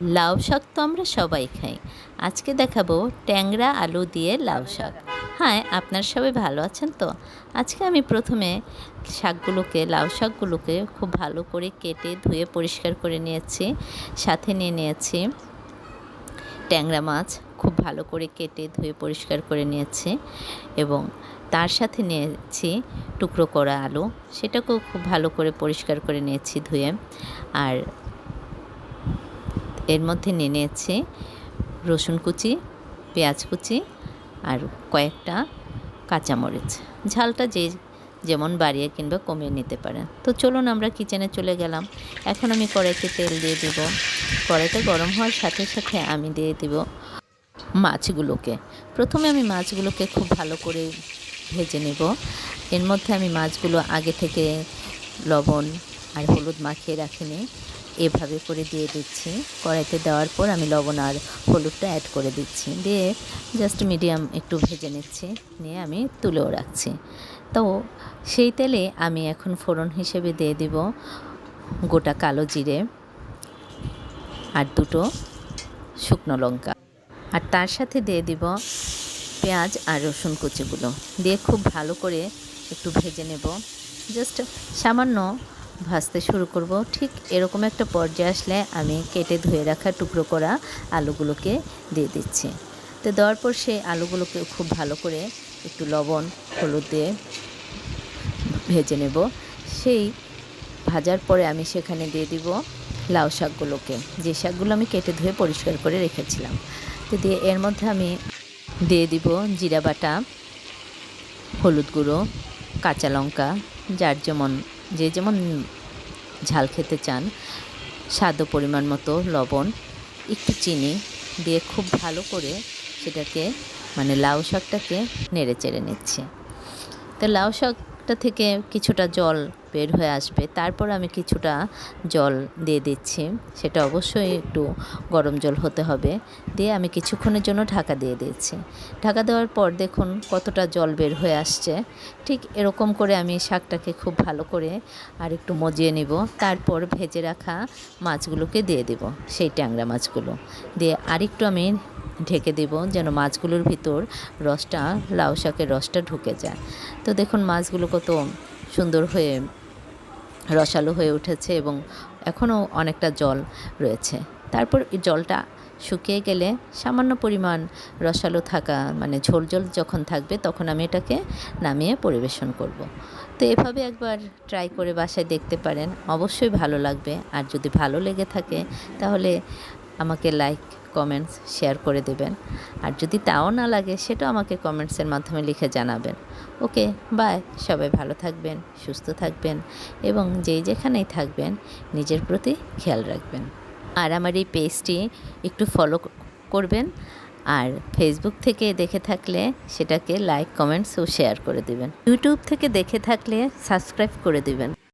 লাউ শাক তো আমরা সবাই খাই। আজকে দেখাবো ট্যাংরা আলু দিয়ে লাউ শাক। হ্যাঁ আপনার সবাই ভালো আছেন তো? আজকে আমি প্রথমে শাকগুলোকে, লাউ শাকগুলোকে খুব ভালো করে কেটে ধুয়ে পরিষ্কার করে নিয়েছি। সাথে নিয়ে নিয়েছি ট্যাংরা মাছ, খুব ভালো করে কেটে ধুয়ে পরিষ্কার করে নিয়েছি এবং তার সাথে নিয়েছি টুকরো করা আলু। সেটাকেও খুব ভালো করে পরিষ্কার করে নিয়েছি ধুয়ে। আর এর মধ্যে নিয়ে নিয়েছি রসুন কুচি, পেঁয়াজ কুচি আর কয়েকটা কাঁচামরিচ। ঝালটা যে যেমন বাড়িয়ে কিংবা কমিয়ে নিতে পারেন। তো চলুন আমরা কিচেনে চলে গেলাম। এখন আমি কড়াইতে তেল দিয়ে দিব। কড়াইতে গরম হওয়ার সাথে সাথে আমি দিয়ে দিব মাছগুলোকে। প্রথমে আমি মাছগুলোকে খুব ভালো করে ভেজে নেব। এর মধ্যে আমি মাছগুলো আগে থেকে লবণ আর হলুদ মাখিয়ে রাখিনি। এভাবে করে দিয়ে দিচ্ছি। কড়াইতে দেওয়ার পর আমি লবণ আর হলুদটা অ্যাড করে দিচ্ছি। দিয়ে জাস্ট মিডিয়াম একটু ভেজে নিচ্ছি। নিয়ে আমি তুলেও রাখছি। তো সেই তেলে আমি এখন ফোড়ন হিসেবে দিয়ে দিব গোটা কালো জিরে আর দুটো শুকনো লঙ্কা। আর তার সাথে দিয়ে দিব পেঁয়াজ আর রসুন কুচিগুলো। দিয়ে খুব ভালো করে একটু ভেজে নেব। জাস্ট সামান্য ভাজতে শুরু করব। ঠিক এরকম একটা পর্যায়ে আসলে আমি কেটে ধুয়ে রাখা টুকরো করা আলুগুলোকে দিয়ে দিচ্ছি। তো দেওয়ার পর সেই আলুগুলোকে খুব ভালো করে একটু লবণ, হলুদ দিয়ে ভেজে নেব। সেই ভাজার পরে আমি সেখানে দিয়ে দিব লাউ শাকগুলোকে। যে শাকগুলো আমি কেটে ধুয়ে পরিষ্কার করে রেখেছিলাম। তো দিয়ে এর মধ্যে আমি দিয়ে দিব জিরা বাটা, হলুদ গুঁড়ো, কাঁচা লঙ্কা, যার যেমন যে যেমন ঝাল খেতে চান, স্বাদ পরিমাণ মতো লবণ, একটু চিনি দিয়ে খুব ভালো করে সেটাকে মানে লাউ শাকটাকে নেড়ে চেড়ে নিচ্ছে। তো লাউ শাকটা থেকে কিছুটা জল বের হয়ে আসবে। তারপর আমি কিছুটা জল দিয়ে দিচ্ছি। সেটা অবশ্যই একটু গরম জল হতে হবে। দিয়ে আমি কিছুক্ষণের জন্য ঢাকা দিয়ে দিচ্ছি ঢাকা দেওয়ার পর দেখুন কতটা জল বের হয়ে আসছে। ঠিক এরকম করে আমি শাকটাকে খুব ভালো করে আর একটু মজিয়ে নিব। তারপর ভেজে রাখা মাছগুলোকে দিয়ে দেব, সেই ট্যাংরা মাছগুলো। দিয়ে আরেকটু আমি ঢেকে দেব যেন মাছগুলোর ভিতর রসটা, লাউ শাকের রসটা ঢুকে যায়। তো দেখুন মাছগুলো কত সুন্দর হয়ে রসালো হয়ে উঠেছে এবং এখনও অনেকটা জল রয়েছে। তারপর জলটা শুকিয়ে গেলে সামান্য পরিমাণ রসালো থাকা মানে ঝোল ঝোল যখন থাকবে তখন আমি এটাকে নামিয়ে পরিবেশন করব। তো এভাবে একবার ট্রাই করে বাসায় দেখতে পারেন। অবশ্যই ভালো লাগবে। আর যদি ভালো লেগে থাকে তাহলে আমাকে লাইক কমেন্টস শেয়ার করে দেবেন। আর যদি তাও না লাগে, সেটাও আমাকে কমেন্টসের মাধ্যমে লিখে জানাবেন। ওকে বাই সবাই ভালো থাকবেন, সুস্থ থাকবেন এবং যেই যেখানেই থাকবেন, নিজের প্রতি খেয়াল রাখবেন। আর আমার এই পেজটি একটু ফলো করবেন। আর ফেসবুক থেকে দেখে থাকলে সেটাকে লাইক কমেন্টস ও শেয়ার করে দেবেন। ইউটিউব থেকে দেখে থাকলে সাবস্ক্রাইব করে দেবেন।